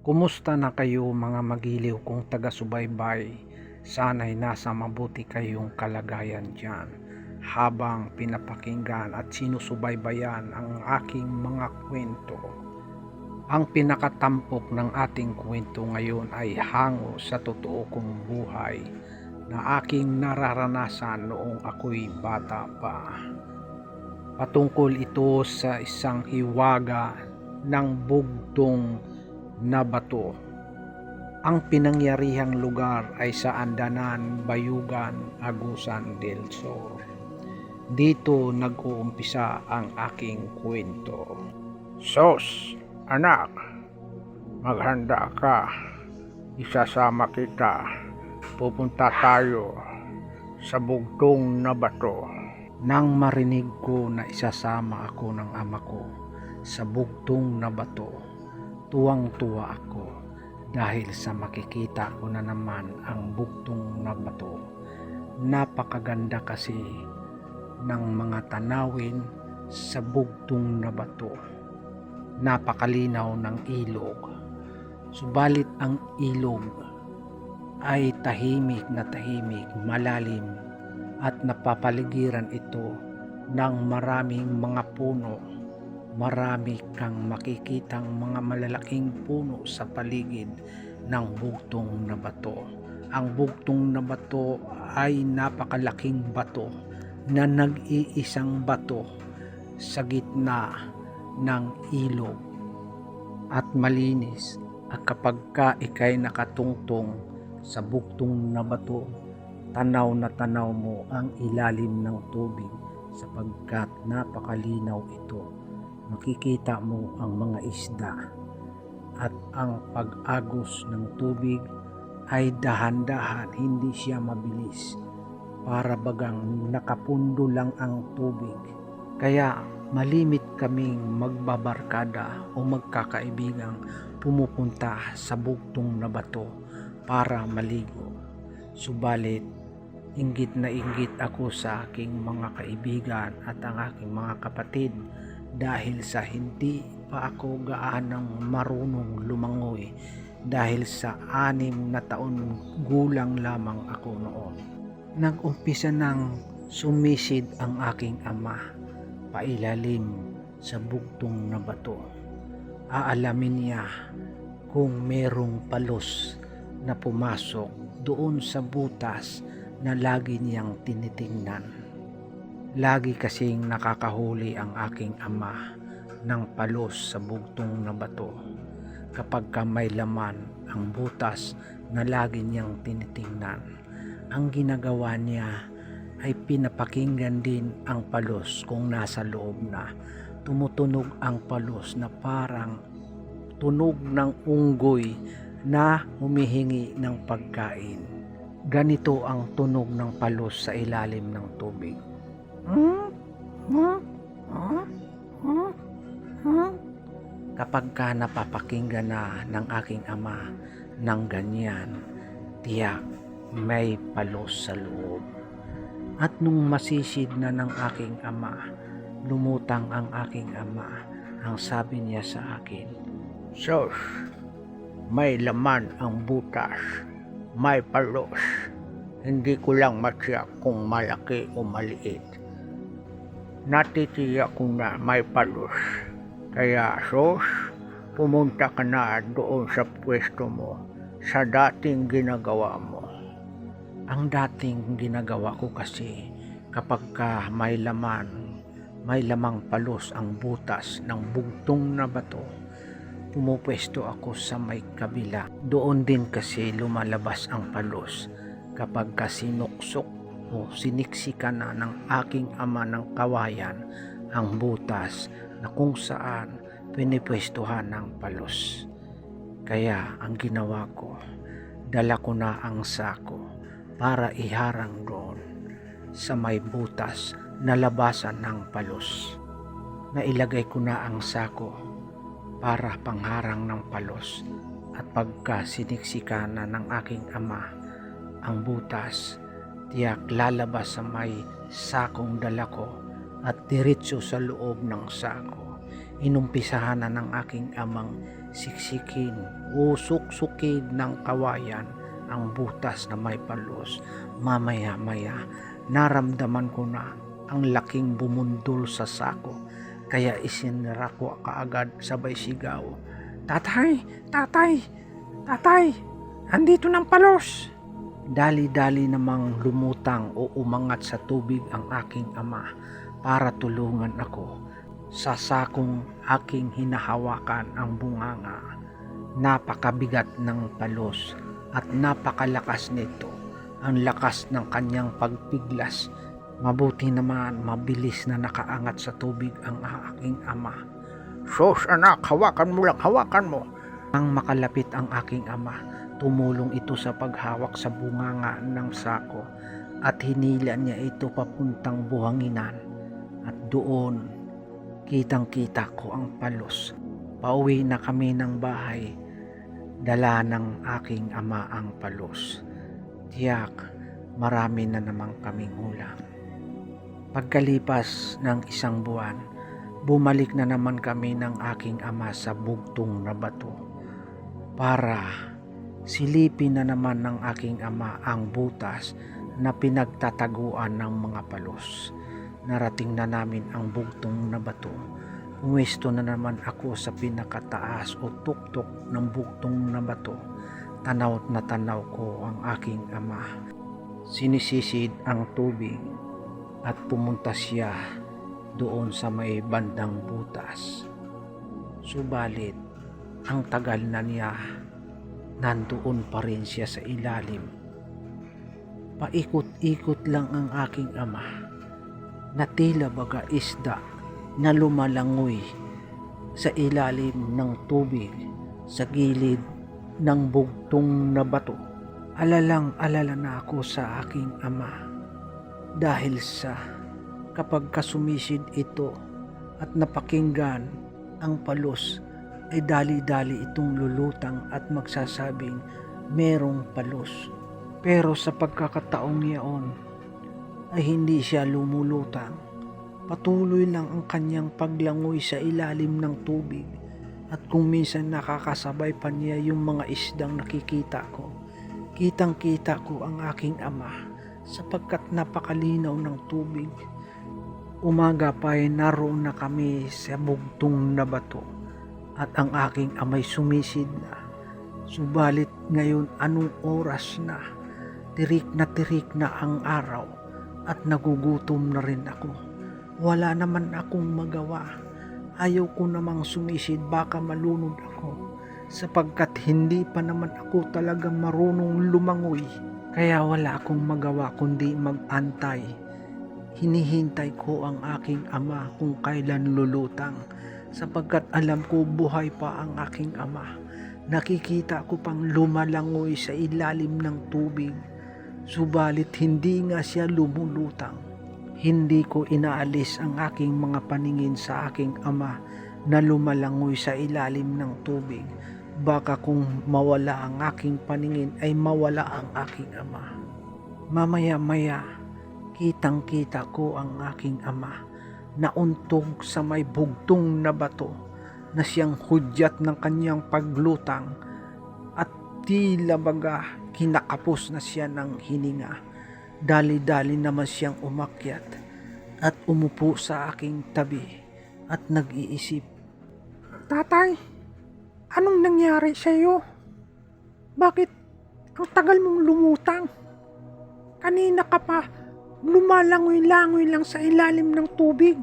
Kumusta na kayo mga magiliw kong taga-subaybay? Sana'y nasa mabuti kayong kalagayan dyan habang pinapakinggan at sinusubaybayan ang aking mga kwento. Ang pinakatampok ng ating kwento ngayon ay hango sa totoo kong buhay na aking nararanasan noong ako'y bata pa. Patungkol ito sa isang hiwaga ng bugtong na bato. Ang pinangyarihang lugar ay sa Andanan, Bayugan, Agusan del Sur. Dito nag-uumpisa ang aking kwento. Sos, anak, maghanda ka. Isasama kita. Pupunta tayo sa bugtong na bato. Nang marinig ko na isasama ako ng ama ko sa bugtong na bato, tuwang-tuwa ako dahil sa makikita ko na naman ang bugtong na bato. Napakaganda kasi ng mga tanawin sa bugtong na bato. Napakalinaw ng ilog. Subalit ang ilog ay tahimik na tahimik, malalim at napapaligiran ito ng maraming mga puno marami kang makikitang mga malalaking puno sa paligid ng bugtong na bato. Ang bugtong na bato ay napakalaking bato na nag-iisang bato sa gitna ng ilog at malinis at kapag ka ikay nakatungtong sa bugtong na bato tanaw na tanaw mo ang ilalim ng tubig sapagkat napakalinaw ito makikita mo ang mga isda at ang pag-agos ng tubig ay dahan-dahan hindi siya mabilis. Para bagang nakapundo lang ang tubig. Kaya malimit kaming magbabarkada o magkakaibigang pumupunta sa bugtong na bato para maligo. Subalit inggit na inggit ako sa aking mga kaibigan at ang aking mga kapatid dahil sa hindi pa ako gaanang marunong lumangoy dahil sa anim na taon gulang lamang ako noon. Nag-umpisa nang sumisid ang aking ama pailalim sa bugtong na bato. Aalamin niya kung merong palos na pumasok doon sa butas na lagi niyang tinitingnan. Lagi kasing nakakahuli ang aking ama ng palos sa bugtong na bato kapag ka may laman ang butas na lagi niyang tinitingnan. Ang ginagawa niya ay pinapakinggan din ang palos kung nasa loob na. Tumutunog ang palos na parang tunog ng unggoy na humihingi ng pagkain. Ganito ang tunog ng palos sa ilalim ng tubig. Kapag ka napapakinggan na ng aking ama ng ganyan, tiyak may palos sa loob. At nung masisid na ng aking ama, lumutang ang aking ama. Ang sabi niya sa akin, Sos, may laman ang butas, may palos. Hindi ko lang matiyak kung malaki o maliit. Natitiyak ko na may palos. Kaya sos, pumunta ka na doon sa pwesto mo sa dating ginagawa mo. Ang dating ginagawa ko kasi kapag ka may laman, may lamang palos ang butas ng bugtong na bato, pumupwesto ako sa may kabila. Doon din kasi lumalabas ang palos kapag ka sinuksok o siniksikan na ng aking ama ng kawayan ang butas na kung saan pinipwestuhan ng palos. Kaya ang ginawa ko, dala ko na ang sako para iharang doon sa may butas na labasan ng palos. Nailagay ko na ang sako para pangharang ng palos at pagka siniksika na ng aking ama ang butas, tiyak lalabas sa may sakong dala ko at diretso sa loob ng sako. Inumpisahan na ng aking amang siksikin o suksukin ng kawayan ang butas na may palos. Mamaya-maya, naramdaman ko na ang laking bumundol sa sako. Kaya isinira ko kaagad sabay sigaw. Tatay! Tatay! Tatay! Andito ng palos! Dali-dali namang lumutang o umangat sa tubig ang aking ama para tulungan ako. Sa sakong aking hinahawakan ang bunganga. Napakabigat ng palos at napakalakas nito. Ang lakas ng kanyang pagpiglas. Mabuti naman mabilis na nakaangat sa tubig ang aking ama. Sos anak, hawakan mo lang, hawakan mo. Nang makalapit ang aking ama, tumulong ito sa paghawak sa bunganga ng sako at hinila niya ito papuntang buhanginan. At doon, kitang-kita ko ang palos. Pauwi na kami ng bahay. Dala ng aking ama ang palos. Tiyak, marami na namang kaming ulam. Pagkalipas ng isang buwan, bumalik na naman kami ng aking ama sa bugtong na bato para silipin na naman ng aking ama ang butas na pinagtataguan ng mga palos. Narating na namin ang bugtong na bato. Pumwesto na naman ako sa pinakataas o tuktok ng bugtong na bato. Tanaw na tanaw ko ang aking ama. Sinisisid ang tubig at pumunta siya doon sa may bandang butas. Subalit, ang tagal na niya, nandoon pa rin siya sa ilalim. Paikot-ikot lang ang aking ama, na tila baga isda na lumalangoy sa ilalim ng tubig sa gilid ng bugtong na bato. Alalang alala na ako sa aking ama dahil sa kapag kasumisid ito at napakinggan ang palos ay dali-dali itong lulutang at magsasabing merong palos. Pero sa pagkakataong iyon ay hindi siya lumulutang. Patuloy lang ang kanyang paglangoy sa ilalim ng tubig at kung minsan nakakasabay pa niya yung mga isdang nakikita ko. Kitang kita ko ang aking ama sapagkat napakalinaw ng tubig. Umaga pa ay naroon na kami sa bugtong na bato at ang aking amay sumisid na. Subalit ngayon anong oras na, tirik na tirik na ang araw at nagugutom na rin ako. Wala naman akong magawa. Ayaw ko namang sumisid baka malunod ako sapagkat hindi pa naman ako talagang marunong lumangoy. Kaya wala akong magawa kundi mag-antay. Hinihintay ko ang aking ama kung kailan lulutang sapagkat alam ko buhay pa ang aking ama. Nakikita ko pang lumalangoy sa ilalim ng tubig. Subalit hindi nga siya lumulutang. Hindi ko inaalis ang aking mga paningin sa aking ama na lumalangoy sa ilalim ng tubig. Baka kung mawala ang aking paningin ay mawala ang aking ama. Mamaya-maya, kitang-kita ko ang aking ama na untog sa may bugtong na bato na siyang hudyat ng kanyang paglutang at tila baga kinakapos na siya ng hininga. Dali-dali naman siyang umakyat at umupo sa aking tabi at nag-iisip. Tatay, anong nangyari sa iyo? Bakit ang tagal mong lumutang? Kanina ka pa lumalangoy-langoy lang sa ilalim ng tubig.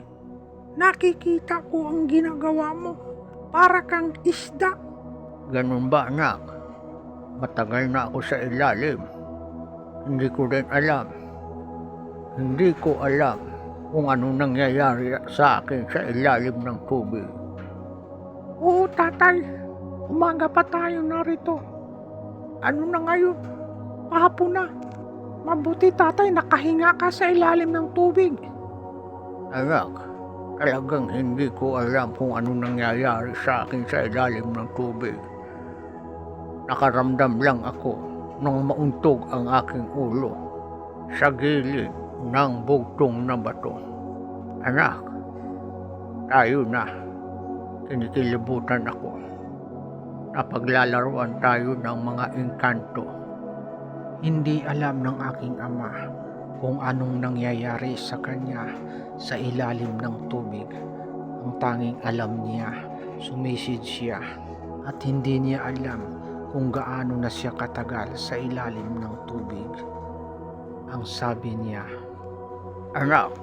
Nakikita ko ang ginagawa mo. Para kang isda. Ganun ba anak? Matagal na ako sa ilalim. Hindi ko rin alam. Hindi ko alam kung ano nangyayari sa akin sa ilalim ng tubig. Oo, tatay. Umaga pa tayo narito. Ano na ngayon? Pahapon na. Mabuti tatay, nakahinga ka sa ilalim ng tubig. Anak, talagang hindi ko alam kung ano nangyayari sa akin sa ilalim ng tubig. Nakaramdam lang ako nung mauntog ang aking ulo sa gilid ng bugtong na bato. Anak, tayo na. Kinikilibutan ako. Napaglalaruan tayo ng mga engkanto. Hindi alam ng aking ama kung anong nangyayari sa kanya sa ilalim ng tubig. Ang tanging alam niya, sumisid siya at hindi niya alam kung gaano na siya katagal sa ilalim ng tubig. Ang sabi niya, Anak,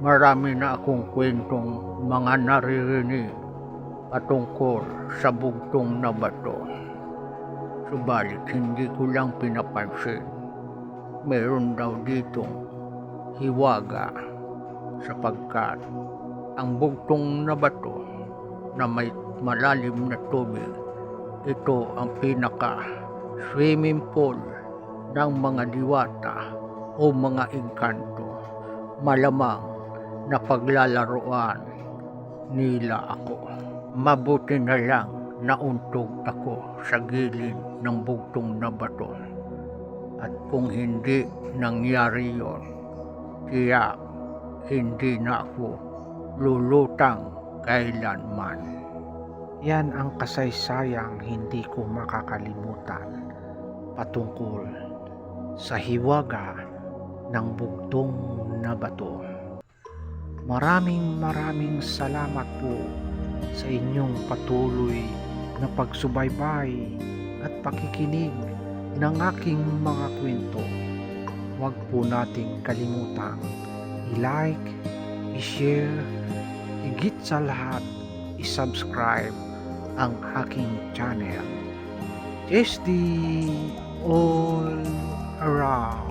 marami na akong kwentong mga naririnig patungkol sa bugtong na bato. Subalit hindi ko lang pinapansin. Meron daw ditong hiwaga sapagkat ang bugtong na bato na may malalim na tubig, ito ang pinaka swimming pool ng mga diwata o mga engkanto. Malamang na paglalaroan nila ako. Mabuti na lang nauntog ako sa gilid ng bugtong na bato. At kung hindi nangyari yon, tiyak hindi na ako lulutang kailanman. yan ang kasaysayang hindi ko makakalimutan patungkol sa hiwaga ng bugtong na bato. Maraming maraming salamat po sa inyong patuloy na pagsubaybay at pakikinig ng aking mga kwento. Huwag po nating kalimutang i-like, i-share, higit sa lahat, i-subscribe ang aking channel. SD All Around.